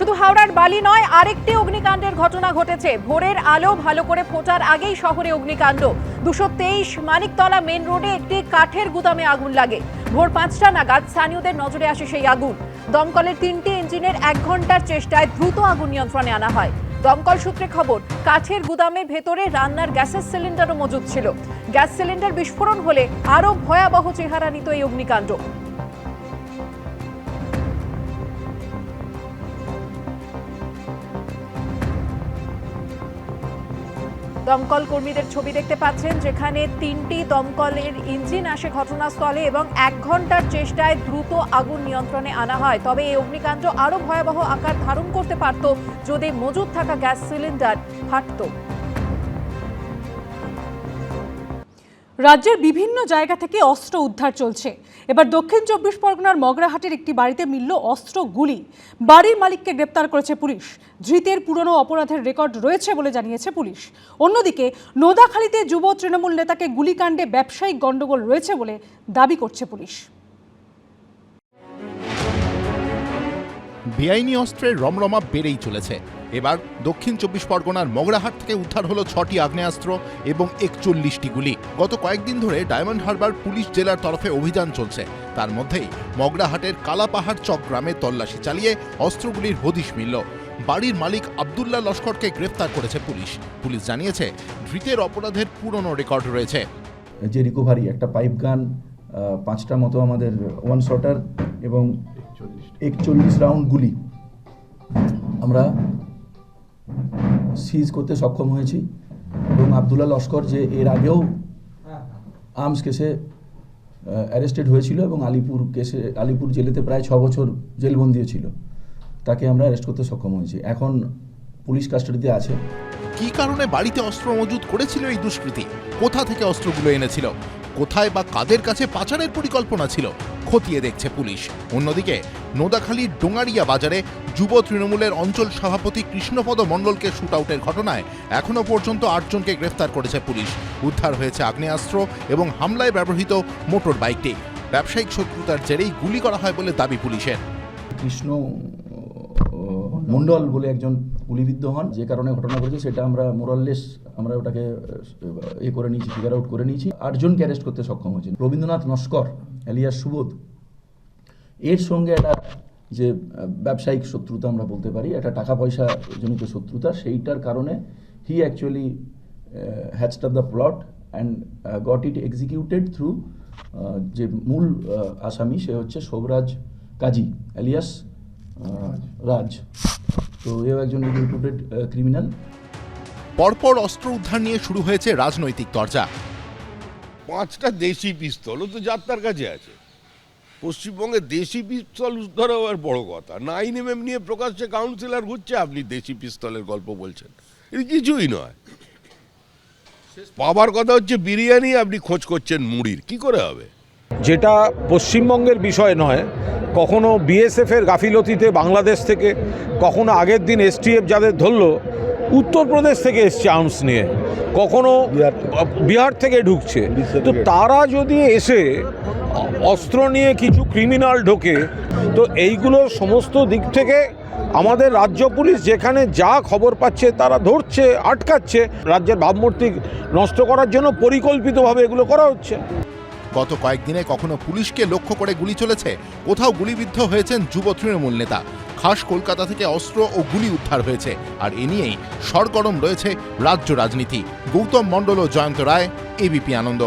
শুধু হাওড়ার বালি নয়, আরেকটি অগ্নিকাণ্ডের ঘটনা ঘটেছে। ভোরের আলো ভালো করে ফোটার আগেই শহরে অগ্নিকাণ্ড। দুশো তেইশ মানিকতলা মেন রোডে একটি কাঠের গুদামে আগুন লাগে। ভোর পাঁচটা নাগাদ স্থানীয়দের নজরে আসে সেই আগুন। দমকলের তিনটি ইঞ্জিনের এক ঘণ্টার চেষ্টায় দ্রুত আগুন নিয়ন্ত্রণে আনা হয়। দমকল সূত্রে খবর, কাঠের গুদামের ভেতরে রান্নার গ্যাসের সিলিন্ডারও মজুদ ছিল। গ্যাস সিলিন্ডার বিস্ফোরণ হলে আরও ভয়াবহ চেহারা নিত এই অগ্নিকাণ্ড। দমকল কর্মীদের ছবি দেখতে পাচ্ছেন, যেখানে তিনটি দমকলের ইঞ্জিন আসে ঘটনাস্থলে এবং এক ঘণ্টার চেষ্টায় দ্রুত আগুন নিয়ন্ত্রণে আনা হয়। তবে এই অগ্নিকাণ্ড আরও ভয়াবহ আকার ধারণ করতে পারত যদি মজুদ থাকা গ্যাস সিলিন্ডার ফাটতো। রাজ্যের বিভিন্ন জায়গা থেকে অস্ত্র উদ্ধার চলছে। এবার দক্ষিণ চব্বিশ পরগনার মগরাহাটের একটি বাড়িতে মিলল অস্ত্র গুলি। বাড়ির মালিককে গ্রেপ্তার করেছে পুলিশ। ধৃতের পুরনো অপরাধের রেকর্ড রয়েছে বলে জানিয়েছে পুলিশ। অন্যদিকে, নোদাখালীতে যুব তৃণমূল নেতাকে গুলিকাণ্ডে ব্যবসায়িক গণ্ডগোল রয়েছে বলে দাবি করছে পুলিশ। বেআইনি অস্ত্রের রমরমা বেড়েই চলেছে। এবার দক্ষিণ চব্বিশ পরগনার মগরাহাট থেকে উদ্ধার হলো ছটি আগ্নেয়াস্ত্র এবং একচল্লিশটি গুলি। গত কয়েকদিন ধরে ডায়মন্ড হারবার পুলিশ জেলার তরফে অভিযান চলছে। তার মধ্যেই মগরাহাটের কালাপাহাড় চক গ্রামে তল্লাশি চালিয়ে অস্ত্রগুলির হদিশ মিলল। বাড়ির মালিক আবদুল্লাহ লস্করকে গ্রেফতার করেছে পুলিশ। পুলিশ জানিয়েছে, ধৃতের অপরাধের পুরনো রেকর্ড রয়েছে। যে রিকভারি, একটা পাইপ গান পাঁচটা মতো আমাদের ওয়ান শটার এবং একচল্লিশ রাউন্ড গুলি। আমরা সিজ করতে সক্ষম হয়েছি। এবং আবদুল্লাহ লস্কর যে এর আগেও আর্মস কেসে অ্যারেস্টেড হয়েছিল এবং আলিপুর কেসে আলিপুর জেলেতে প্রায় ছ বছর জেলবন্দিও ছিল। তাকে আমরা অ্যারেস্ট করতে সক্ষম হয়েছি। এখন পুলিশ কাস্টাডিতে আছে। কী কারণে বাড়িতে অস্ত্র মজুত করেছিল এই দুষ্কৃতী? কোথা থেকে অস্ত্রগুলো এনেছিল? কোথায় বা কাদের কাছে পাচারের পরিকল্পনা ছিল? খতিয়ে দেখছে পুলিশ। অন্যদিকে নোদাখালীর ডোঙারিয়া বাজারে যুব তৃণমূলের অঞ্চল সভাপতি কৃষ্ণপদ মণ্ডলকে শুট আউটের ঘটনায় এখনও পর্যন্ত আটজনকে গ্রেফতার করেছে পুলিশ। উদ্ধার হয়েছে আগ্নেয়াস্ত্র এবং হামলায় ব্যবহৃত মোটর বাইকটি। ব্যবসায়িক শত্রুতার জেরেই গুলি করা হয় বলে দাবি পুলিশের। কৃষ্ণ মণ্ডল বলে একজন গুলিবিদ্ধ হন, যে কারণে ঘটনা ঘটেছে সেটা আমরা মোরাললেস আমরা ওটাকে, এ করে নিয়েছি ফিগার আউট করে নিয়েছি। আটজনকে অ্যারেস্ট করতে সক্ষম হয়েছে রবীন্দ্রনাথ নস্কর, এলিয়াস সুবোধ এর সঙ্গে একটা যে ব্যবসায়িক শত্রুতা আমরা বলতে পারি একটা টাকা পয়সা জনিত শত্রুতা সেইটার কারণে he actually hatched up the plot and got it executed through যে মূল আসামি সে হচ্ছে শোভরাজ কাজী অ্যালিয়াস রাজ। তো এও একজন রিপুটেড ক্রিমিনাল পরপর অস্ত্র উদ্ধার নিয়ে শুরু হয়েছে রাজনৈতিক চর্চা পাঁচটা দেশি পিস্তলও তো যাত্রার কাছে আছে। পশ্চিমবঙ্গে দেশি পিস্তল উদ্ধার হওয়ার বড় কথা। নাইন এম এম নিয়ে প্রকাশ্যে কাউন্সিলর ঘুরছে, আপনি দেশি পিস্তলের গল্প বলছেন। এটা কিছুই নয়। পাবার কথা হচ্ছে বিরিয়ানি, আপনি খোঁজ করছেন মুড়ির। কি করে হবে? যেটা পশ্চিমবঙ্গের বিষয় নয়, কখনো বিএসএফের গাফিলতিতে বাংলাদেশ থেকে, কখনো আগের দিন এসটিএফ যাদের ধরলো উত্তরপ্রদেশ থেকে এসছে আর্মস নিয়ে। কখনো বিহার থেকে। ঢুকছে। তো তারা যদি এসে অস্ত্র নিয়ে কিছু ক্রিমিনাল ঢোকে তো এইগুলো সমস্ত দিক থেকে আমাদের রাজ্য পুলিশ যেখানে যা খবর পাচ্ছে তারা ধরছে আটকাচ্ছে। রাজ্যের ভাবমূর্তি নষ্ট করার জন্য পরিকল্পিতভাবে এগুলো করা হচ্ছে। গত কয়েকদিনে কখনো পুলিশকে লক্ষ্য করে গুলি চলেছে? কোথাও গুলিবিদ্ধ হয়েছেন যুব তৃণমূল নেতা। খাস কলকাতা থেকে অস্ত্র ও গুলি উদ্ধার হয়েছে। আর এ নিয়েই সরগরম রয়েছে রাজ্য রাজনীতি। গৌতম মণ্ডল ও জয়ন্ত রায় এবিপি আনন্দ।